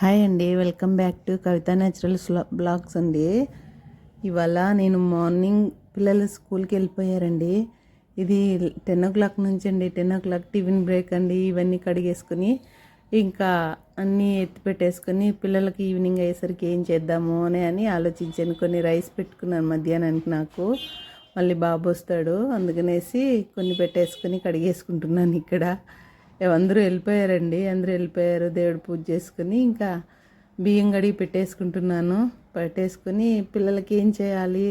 Hi అండి welcome back to Kavitha naturals blogs అండి. ఇవాళ నేను మార్నింగ్ పిల్లలు స్కూల్కి వెళ్ళిపోయారండి. ఇది టెన్ ఓ క్లాక్ నుంచి అండి ten o'clock tiffin break అండి ఇవన్నీ కడిగేసుకుని ఇంకా అన్నీ ఎత్తి పెట్టేసుకొని పిల్లలకి ఈవినింగ్ అయ్యేసరికి ఏం చేద్దాము అని అని ఆలోచించాను. కొన్ని రైస్ పెట్టుకున్నాను మధ్యాహ్నానికి నాకు. మళ్ళీ బాబు వస్తాడు అందుకనేసి కొన్ని పెట్టేసుకొని కడిగేసుకుంటున్నాను ఇక్కడ. అందరూ వెళ్ళిపోయారండి అందరూ వెళ్ళిపోయారు దేవుడు పూజ చేసుకుని ఇంకా బియ్యం గడిగి పెట్టేసుకుంటున్నాను. పెట్టేసుకుని పిల్లలకి ఏం చేయాలి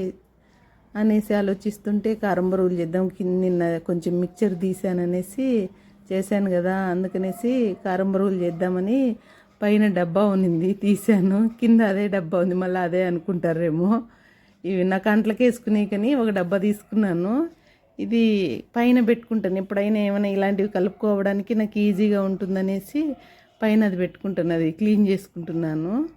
అనేసి ఆలోచిస్తుంటే కారం బరువులు చేద్దాం కింద నిన్న కొంచెం మిక్చర్ తీసాననేసి చేశాను కదా అందుకనేసి కారం బరువులు చేద్దామని పైన డబ్బా ఉన్నింది తీశాను. కింద అదే డబ్బా ఉంది మళ్ళీ అదే అనుకుంటారేమో. ఇవి నా కంట్లకి వేసుకునే కానీ ఒక డబ్బా తీసుకున్నాను. ఇది పైన పెట్టుకుంటాను. ఎప్పుడైనా ఏమైనా ఇలాంటివి కలుపుకోవడానికి నాకు ఈజీగా ఉంటుందనేసి పైన అది పెట్టుకుంటాను. అది క్లీన్ చేసుకుంటున్నాను.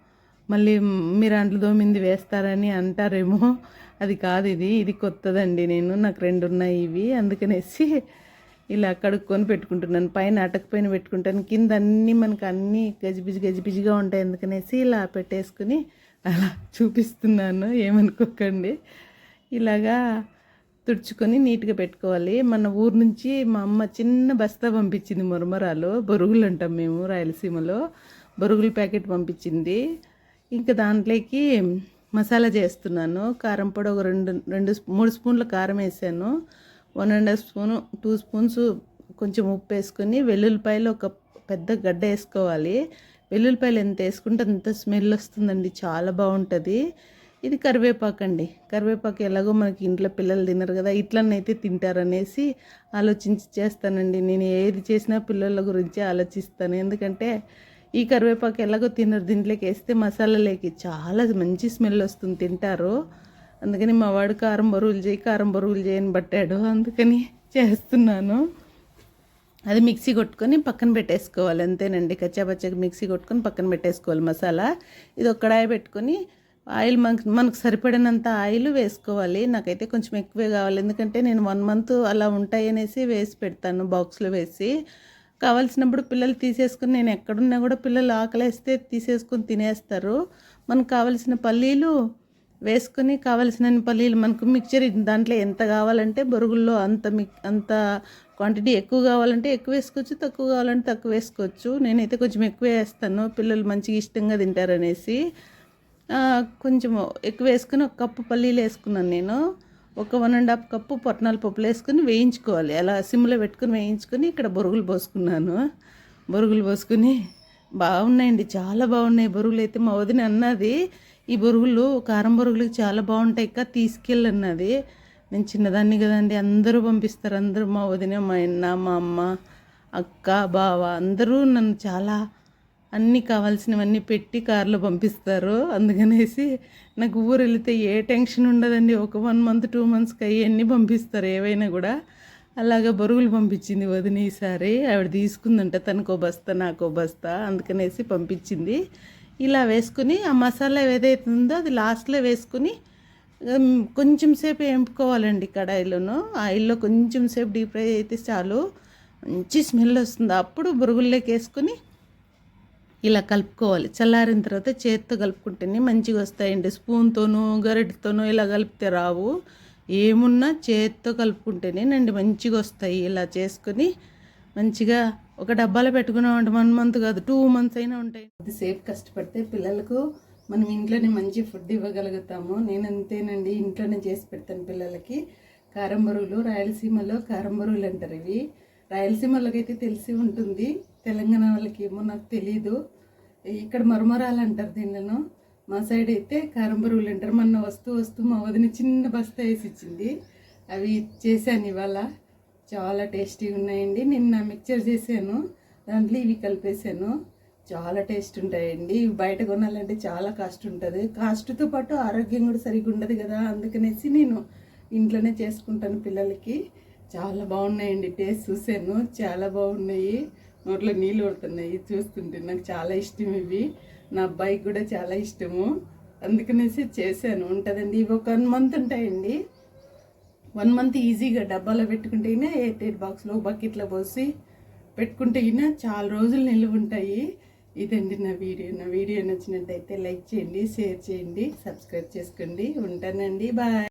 మళ్ళీ మీరు అంట్లు దోమింది వేస్తారని అంటారేమో. అది కాదు ఇది. ఇది కొత్తదండి నేను. నాకు రెండు ఉన్నాయి ఇవి. అందుకనేసి ఇలా కడుక్కొని పెట్టుకుంటున్నాను. పైన అటక పైన పెట్టుకుంటాను. కింద అన్నీ మనకు అన్నీ గజిబిజి గజిబిజిగా ఉంటాయి. అందుకనేసి ఇలా పెట్టేసుకుని అలా చూపిస్తున్నాను. ఏమనుకోకండి. ఇలాగా తుడుచుకొని నీట్గా పెట్టుకోవాలి. మన ఊరు నుంచి మా అమ్మ చిన్న బస్తా పంపించింది మురమరాలు. బొరుగులు అంటాం మేము రాయలసీమలో. బొరుగుల ప్యాకెట్ పంపించింది. ఇంకా దాంట్లోకి మసాలా చేస్తున్నాను. కారం పొడి ఒక రెండు రెండు మూడు స్పూన్ల కారం వేసాను. One and half spoon two spoons కొంచెం ఉప్పు వేసుకొని వెల్లుల్లిపాయలు ఒక పెద్ద గడ్డ వేసుకోవాలి. వెల్లుల్లిపాయలు ఎంత వేసుకుంటే అంత స్మెల్ వస్తుందండి. చాలా బాగుంటుంది. ఇది కరివేపాకు అండి. కరివేపాకు ఎలాగో మనకి ఇంట్లో పిల్లలు తినరు కదా ఇట్లనైతే తింటారనేసి ఆలోచించి చేస్తానండి. నేను ఏది చేసినా పిల్లల గురించి ఆలోచిస్తాను. ఎందుకంటే ఈ కరివేపాకు ఎలాగో తినరు దీంట్లోకి వేస్తే మసాలాలోకి చాలా మంచి స్మెల్ వస్తుంది తింటారు. అందుకని మా వాడు కారం బరువులు చేయి కారం బరువులు చేయని పట్టాడు. అందుకని చేస్తున్నాను. అది మిక్సీ కొట్టుకొని పక్కన పెట్టేసుకోవాలి. అంతేనండి కచ్చాపచ్చగా మిక్సీ కొట్టుకొని పక్కన పెట్టేసుకోవాలి మసాలా. ఇది ఒక కడాయి పెట్టుకొని ఆయిల్ మనకు మనకు సరిపడినంత ఆయిల్ వేసుకోవాలి. నాకైతే కొంచెం ఎక్కువే కావాలి. ఎందుకంటే నేను వన్ మంత్ అలా ఉంటాయి అనేసి వేసి పెడతాను బాక్స్లో వేసి. కావాల్సినప్పుడు పిల్లలు తీసేసుకుని నేను ఎక్కడున్నా కూడా పిల్లలు ఆకలేస్తే తీసేసుకొని తినేస్తారు. మనకు కావలసిన పల్లీలు వేసుకొని కావలసిన పల్లీలు మనకు మిక్చర్ దాంట్లో ఎంత కావాలంటే బొరుగుల్లో అంత మిక్ అంత క్వాంటిటీ ఎక్కువ కావాలంటే ఎక్కువ వేసుకోవచ్చు తక్కువ కావాలంటే తక్కువ వేసుకోవచ్చు. నేనైతే కొంచెం ఎక్కువ వేస్తాను. పిల్లలు మంచిగా ఇష్టంగా తింటారనేసి. కొంచెం ఎక్కువ వేసుకుని ఒక కప్పు పల్లీలు వేసుకున్నాను నేను. ఒక వన్ అండ్ హాఫ్ కప్పు పొట్నాల పప్పులు వేసుకుని వేయించుకోవాలి. అలా సిమ్లో పెట్టుకుని వేయించుకొని ఇక్కడ బొరుగులు పోసుకున్నాను. బొరుగులు పోసుకుని బాగున్నాయండి చాలా బాగున్నాయి బొరుగులు. అయితే మా వదిన అన్నది ఈ బొరుగులు కారం బొరుగులు చాలా బాగుంటాయి ఇక తీసుకెళ్ళన్నది నేను చిన్నదాన్ని కదండి అందరూ పంపిస్తారు. అందరూ మా వదిన మా అన్న మా అమ్మ అక్క బావ అందరూ నన్ను చాలా అన్నీ కావాల్సినవన్నీ పెట్టి కార్లో పంపిస్తారు. అందుకనేసి నాకు ఊరు వెళితే ఏ టెన్షన్ ఉండదండి. ఒక వన్ మంత్ టూ మంత్స్కి అవన్నీ పంపిస్తారు ఏవైనా కూడా. అలాగా బరువులు పంపించింది వదిన ఈసారి. ఆవిడ తీసుకుందంట తనకో బస్తా నాకో బస్తా అందుకనేసి పంపించింది. ఇలా వేసుకుని ఆ మసాలా ఏదైతే ఉందో అది లాస్ట్లో వేసుకుని కొంచెం సేపు వేపుకోవాలండి కడాయిలోను. ఆయిల్లో కొంచెం సేపు డీప్ ఫ్రై అయితే చాలు. మంచి స్మెల్ వస్తుంది. అప్పుడు బురుగుల్లోకి వేసుకుని ఇలా కలుపుకోవాలి. చల్లారిన తర్వాత చేతితో కలుపుకుంటేనే మంచిగా వస్తాయండి. స్పూన్తోనూ గరిటతోనూ ఇలా కలిపితే రావు. ఏమున్నా చేతితో కలుపుకుంటేనే నండి మంచిగా వస్తాయి. ఇలా చేసుకొని మంచిగా ఒక డబ్బాలో పెట్టుకున్నామంటే వన్ మంత్ కాదు టూ మంత్స్ అయినా ఉంటాయి. కొద్దిసేపు కష్టపడితే పిల్లలకు మనం ఇంట్లోనే మంచి ఫుడ్ ఇవ్వగలుగుతాము. నేను అంతేనండి ఇంట్లోనే చేసి పెడతాను పిల్లలకి. కారం బరువులు రాయలసీమలో కారం బరువులు అంటారు ఇవి. రాయలసీమలోకి అయితే తెలిసి ఉంటుంది. తెలంగాణ వాళ్ళకి ఏమో నాకు తెలీదు. ఇక్కడ మరమరాలు అంటారు దీనిలో మా సైడ్ అయితే కారంబరువులు అంటారు. మొన్న వస్తూ వస్తూ మా వదిన చిన్న బస్తా వేసి ఇచ్చింది అవి చేశాను ఇవాళ. చాలా టేస్టీగా ఉన్నాయండి. నిన్న మిక్చర్ చేశాను. దాంట్లో ఇవి కలిపేశాను. చాలా టేస్ట్ ఉంటాయండి. ఇవి బయట కొనాలంటే చాలా కాస్ట్ ఉంటుంది. కాస్ట్తో పాటు ఆరోగ్యం కూడా సరిగ్గా ఉండదు కదా. అందుకనేసి నేను ఇంట్లోనే చేసుకుంటాను పిల్లలకి. చాలా బాగున్నాయండి టేస్ట్ చూశాను. చాలా బాగున్నాయి. నోట్లో నీళ్ళు పడుతున్నాయి చూస్తుంటే. నాకు చాలా ఇష్టం ఇవి. నా అబ్బాయికి కూడా చాలా ఇష్టము. అందుకనేసి చేశాను. ఉంటుందండి. ఇవి ఒక వన్ మంత్ ఉంటాయండి. వన్ మంత్ ఈజీగా డబ్బాలో పెట్టుకుంటే ఎయిట్ ఎయిట్ బాక్స్లో బకెట్లో పోసి పెట్టుకుంటేనే చాలా రోజులు నిల్వ ఉంటాయి. ఇదండి నా వీడియో. నా వీడియో నచ్చినట్టయితే లైక్ చేయండి షేర్ చేయండి సబ్స్క్రైబ్ చేసుకోండి. ఉంటానండి. బాయ్.